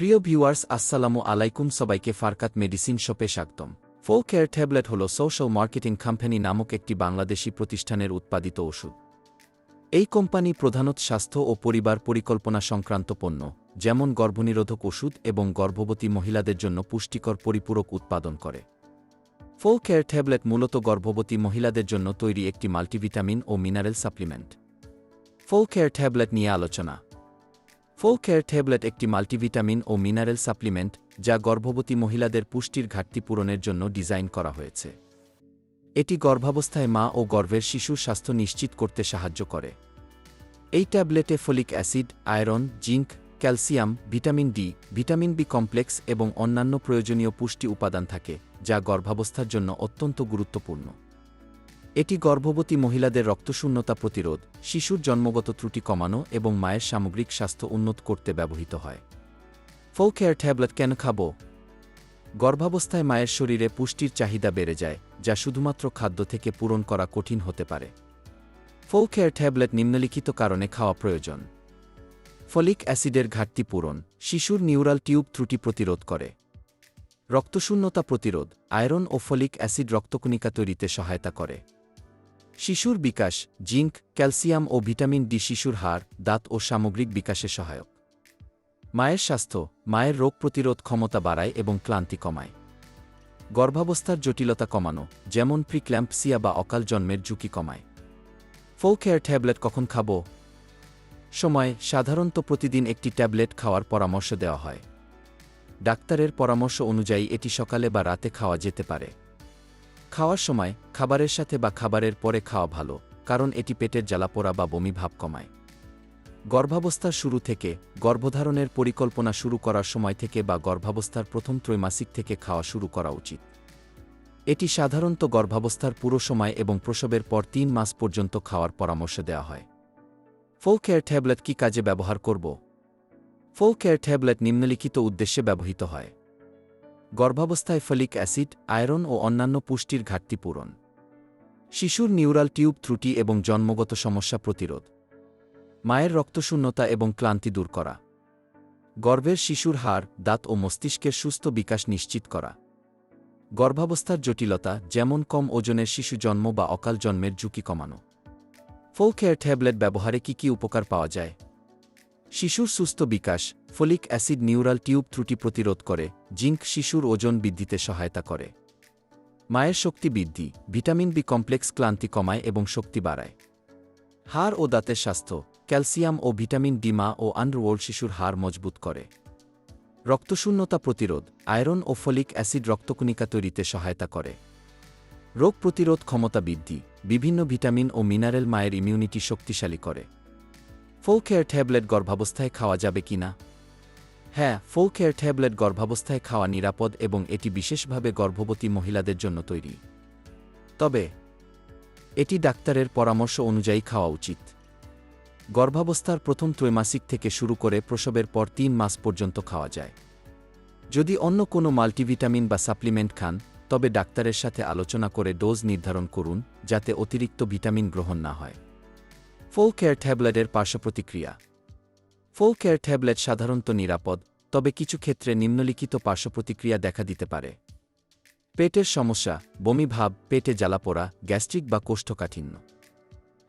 প্রিয় ভিউয়ার্স, আসসালামু আলাইকুম। সবাইকে ফারকাত মেডিসিন শপে স্বাগতম। ফোল কেয়ার ট্যাবলেট হল সোশ্যাল মার্কেটিং কোম্পানি নামক একটি বাংলাদেশি প্রতিষ্ঠানের উৎপাদিত ওষুধ। এই কোম্পানি প্রধানত স্বাস্থ্য ও পরিবার পরিকল্পনা সংক্রান্ত পণ্য, যেমন গর্ভনিরোধক ওষুধ এবং গর্ভবতী মহিলাদের জন্য পুষ্টিকর পরিপূরক উৎপাদন করে। ফোল কেয়ার ট্যাবলেট মূলত গর্ভবতী মহিলাদের জন্য তৈরি একটি মাল্টিভিটামিন ও mineral supplement. Fol Care tablet নিয়ে আলোচনা। ফোল কেয়ার ট্যাবলেট একটি মাল্টিভিটামিন ও মিনারেল সাপ্লিমেন্ট যা গর্ভবতী মহিলাদের পুষ্টির ঘাটতি পূরণের জন্য ডিজাইন করা হয়েছে। এটি গর্ভাবস্থায় মা ও গর্ভের শিশুর স্বাস্থ্য নিশ্চিত করতে সাহায্য করে। এই ট্যাবলেটে folic acid, iron, zinc, calcium, vitamin D, vitamin B complex এবং অন্যান্য প্রয়োজনীয় পুষ্টি উপাদান থাকে, যা গর্ভাবস্থার জন্য অত্যন্ত গুরুত্বপূর্ণ। এটি গর্ভবতী মহিলাদের রক্তশূন্যতা প্রতিরোধ, শিশুর জন্মগত ত্রুটি কমানো এবং মায়ের সামগ্রিক স্বাস্থ্য উন্নত করতে ব্যবহৃত হয়। ফোল কেয়ার ট্যাবলেট কেন খাব? গর্ভাবস্থায় মায়ের শরীরে পুষ্টির চাহিদা বেড়ে যায়, যা শুধুমাত্র খাদ্য থেকে পূরণ করা কঠিন হতে পারে। ফোল কেয়ার ট্যাবলেট নিম্নলিখিত কারণে খাওয়া প্রয়োজন। ফলিক অ্যাসিডের ঘাটতি পূরণ, শিশুর নিউরাল টিউব ত্রুটি প্রতিরোধ করে। রক্তশূন্যতা প্রতিরোধ, আয়রন ও ফলিক অ্যাসিড রক্তকণিকা তৈরিতে সহায়তা করে। শিশুর বিকাশ, জিঙ্ক, ক্যালসিয়াম ও ভিটামিন ডি শিশুর হাড়, দাঁত ও সামগ্রিক বিকাশে সহায়ক। মায়ের স্বাস্থ্য, মায়ের রোগ প্রতিরোধ ক্ষমতা বাড়ায় এবং ক্লান্তি কমায়। গর্ভাবস্থার জটিলতা কমানো, যেমন প্রিক্ল্যাম্পসিয়া বা অকাল জন্মের ঝুঁকি কমায়। ফোল কেয়ার ট্যাবলেট কখন খাব? সময়, সাধারণত প্রতিদিন একটি ট্যাবলেট খাওয়ার পরামর্শ দেওয়া হয়। ডাক্তারের পরামর্শ অনুযায়ী এটি সকালে বা রাতে খাওয়া যেতে পারে। খাওয়ার সময় খাবারের সাথে বা খাবারের পরে খাওয়া ভালো, কারণ এটি পেটের জ্বালাপোড়া বা বমি ভাব কমায়। গর্ভাবস্থার শুরু থেকে গর্ভধারণের পরিকল্পনা শুরু করার সময় থেকে বা গর্ভাবস্থার প্রথম ত্রৈমাসিক থেকে খাওয়া শুরু করা উচিত। এটি সাধারণত গর্ভাবস্থার পুরো সময় এবং প্রসবের পর তিন মাস পর্যন্ত খাওয়ার পরামর্শ দেওয়া হয়। ফোল কেয়ার ট্যাবলেট কী কাজে ব্যবহার করব? ফোল কেয়ার ট্যাবলেট নিম্নলিখিত উদ্দেশ্যে ব্যবহৃত হয়। গর্ভাবস্থায় ফলিক অ্যাসিড, আয়রন ও অন্যান্য পুষ্টির ঘাটতি পূরণ। শিশুর নিউরাল টিউব ত্রুটি এবং জন্মগত সমস্যা প্রতিরোধ। মায়ের রক্তশূন্যতা এবং ক্লান্তি দূর করা। গর্ভের শিশুর হাড়, দাঁত ও মস্তিষ্কের সুস্থ বিকাশ নিশ্চিত করা। গর্ভাবস্থার জটিলতা, যেমন কম ওজনের শিশু জন্ম বা অকাল জন্মের ঝুঁকি কমানো। ফোল কেয়ার ট্যাবলেট ব্যবহারে কি কি উপকার পাওয়া যায়? শিশুর সুস্থ বিকাশ, ফলিক অ্যাসিড নিউরাল টিউব ত্রুটি প্রতিরোধ করে জিঙ্ক শিশুর ওজন বৃদ্ধিতে সহায়তা করে। মায়ের শক্তি বৃদ্ধি, ভিটামিন বি কমপ্লেক্স ক্লান্তি কমায় এবং শক্তি বাড়ায়। হাড় ও দাঁতের স্বাস্থ্য, ক্যালসিয়াম ও ভিটামিন ডি মা ও আন্ডারওয়ার্ল্ড শিশুর হাড় মজবুত করে। রক্তশূন্যতা প্রতিরোধ, আয়রন ও ফলিক অ্যাসিড রক্তকণিকা তৈরিতে সহায়তা করে। রোগ প্রতিরোধ ক্ষমতা বৃদ্ধি, বিভিন্ন ভিটামিন ও মিনারেল মায়ের ইমিউনিটি শক্তিশালী করে। ফোল কেয়ার ট্যাবলেট গর্ভাবস্থায় খাওয়া যাবে কি না হ্যাঁ ফোল কেয়ার ট্যাবলেট গর্ভাবস্থায় খাওয়া নিরাপদ এবং এটি বিশেষভাবে গর্ভবতী মহিলাদের জন্য তৈরি। তবে, এটি ডাক্তারের পরামর্শ অনুযায়ী খাওয়া উচিত। গর্ভাবস্থার প্রথম ত্রৈমাসিক থেকে শুরু করে প্রসবের পর তিন মাস পর্যন্ত খাওয়া যায়। যদি অন্য কোনো মাল্টিভিটামিন বা সাপ্লিমেন্ট খান, তবে ডাক্তারের সাথে আলোচনা করে ডোজ নির্ধারণ করুন, যাতে অতিরিক্ত ভিটামিন গ্রহণ না হয়। ফোল কেয়ার ট্যাবলেটের পার্শ্বপ্রতিক্রিয়া ফোল কেয়ার ট্যাবলেট সাধারণত নিরাপদ, তবে কিছু ক্ষেত্রে নিম্নলিখিত পার্শ্বপ্রতিক্রিয়া দেখা দিতে পারে। পেটের সমস্যা, বমি ভাব, পেটে জ্বালাপোড়া গ্যাস্ট্রিক বা কোষ্ঠকাঠিন্য।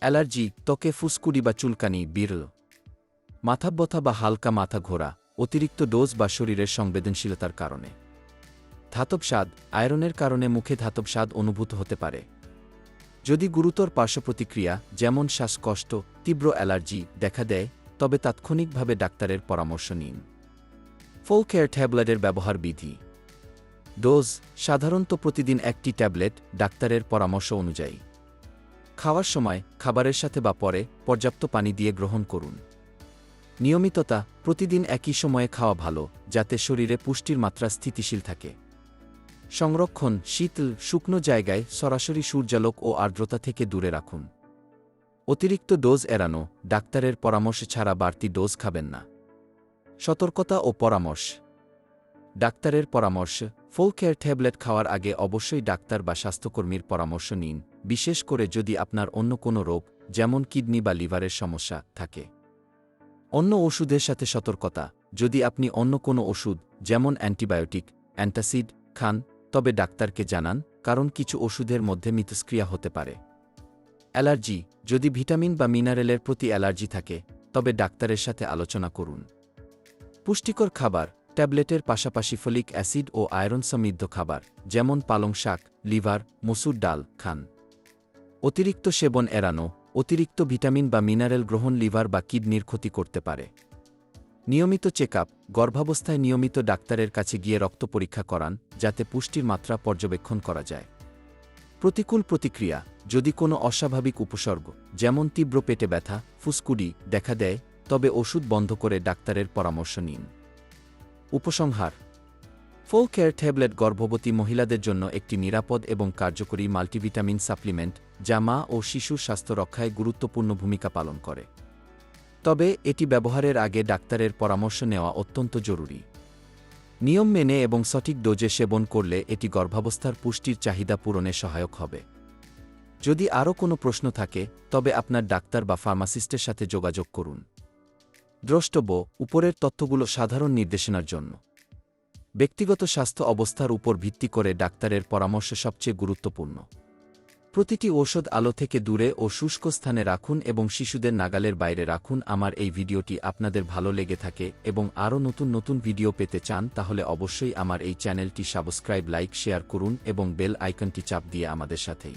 অ্যালার্জি, ত্বকে ফুসকুড়ি বা চুলকানি বিরল মাথাব্যথা বা হালকা মাথা ঘোরা, অতিরিক্ত ডোজ বা শরীরের সংবেদনশীলতার কারণে। ধাতব স্বাদ, আয়রনের কারণে মুখে ধাতব স্বাদ অনুভূত হতে পারে। যদি গুরুতর পার্শ্বপ্রতিক্রিয়া, যেমন শ্বাসকষ্ট, তীব্র অ্যালার্জি দেখা দেয় তবে তাৎক্ষণিকভাবে ডাক্তারের পরামর্শ নিন। ফোল কেয়ার ট্যাবলেটের ব্যবহার বিধি। ডোজ সাধারণত প্রতিদিন একটি ট্যাবলেট ডাক্তারের পরামর্শ অনুযায়ী। খাওয়ার সময়, খাবারের সাথে বা পরে পর্যাপ্ত পানি দিয়ে গ্রহণ করুন। নিয়মিততা, প্রতিদিন একই সময়ে খাওয়া ভালো, যাতে শরীরে পুষ্টির মাত্রা স্থিতিশীল থাকে। সংরক্ষণ, শীতল, শুকনো জায়গায় সরাসরি সূর্যালোক ও আর্দ্রতা থেকে দূরে রাখুন। অতিরিক্ত ডোজ এড়ানো, ডাক্তারের পরামর্শ ছাড়া বাড়তি ডোজ খাবেন না। সতর্কতা ও পরামর্শ। ডাক্তারের পরামর্শ, ফোল কেয়ার ট্যাবলেট খাওয়ার আগে অবশ্যই ডাক্তার বা স্বাস্থ্যকর্মীর পরামর্শ নিন, বিশেষ করে যদি আপনার অন্য কোনো রোগ, যেমন কিডনি বা লিভারের সমস্যা থাকে। অন্য ওষুধের সাথে সতর্কতা, যদি আপনি অন্য কোনো ওষুধ, যেমন অ্যান্টিবায়োটিক, অ্যান্টাসিড, খান, তবে ডাক্তারকে জানান, কারণ কিছু ওষুধের মধ্যে মিথস্ক্রিয়া হতে পারে। অ্যালার্জি, যদি ভিটামিন বা মিনারেলের প্রতি অ্যালার্জি থাকে, তবে ডাক্তারের সাথে আলোচনা করুন। পুষ্টিকর খাবার, ট্যাবলেটের পাশাপাশি ফলিক অ্যাসিড ও আয়রন সমৃদ্ধ খাবার, যেমন পালং শাক, লিভার, মসুর ডাল, খান। অতিরিক্ত সেবন এড়ানো, অতিরিক্ত ভিটামিন বা মিনারেল গ্রহণ লিভার বা কিডনির ক্ষতি করতে পারে। নিয়মিত চেক গর্ভাবস্থায় নিয়মিত ডাক্তারের কাছে গিয়ে রক্ত পরীক্ষা করান, যাতে পুষ্টির মাত্রা পর্যবেক্ষণ করা যায়। প্রতিকূল প্রতিক্রিয়া যদি কোনো অস্বাভাবিক উপসর্গ, যেমন তীব্র পেটে ব্যথা, ফুসকুডি দেখা দেয়, তবে ওষুধ বন্ধ করে ডাক্তারের পরামর্শ নিন। উপসংহার ফোল কেয়ার ট্যাবলেট গর্ভবতী মহিলাদের জন্য একটি নিরাপদ এবং কার্যকরী মাল্টিভিটামিন সাপ্লিমেন্ট যা মা ও শিশুর স্বাস্থ্য রক্ষায় গুরুত্বপূর্ণ ভূমিকা পালন করে। তবে এটি ব্যবহারের আগে ডাক্তারের পরামর্শ নেওয়া অত্যন্ত জরুরি। নিয়ম মেনে এবং সঠিক ডোজে সেবন করলে এটি গর্ভাবস্থার পুষ্টির চাহিদা পূরণে সহায়ক হবে। যদি আরও কোনো প্রশ্ন থাকে, তবে আপনার ডাক্তার বা ফার্মাসিস্টের সাথে যোগাযোগ করুন। দ্রষ্টব্য, উপরের তথ্যগুলো সাধারণ নির্দেশনার জন্য। ব্যক্তিগত স্বাস্থ্য অবস্থার উপর ভিত্তি করে ডাক্তারের পরামর্শ সবচেয়ে গুরুত্বপূর্ণ। প্রতিটি ঔষধ আলো থেকে দূরে ও শুষ্ক স্থানে রাখুন এবং শিশুদের নাগালের বাইরে রাখুন। আমার এই ভিডিওটি আপনাদের ভালো লেগে থাকে এবং আরও নতুন নতুন ভিডিও পেতে চান, তাহলে অবশ্যই আমার এই চ্যানেলটি সাবস্ক্রাইব, লাইক, শেয়ার করুন এবং বেল আইকনটি চাপ দিয়ে আমাদের সাথেই।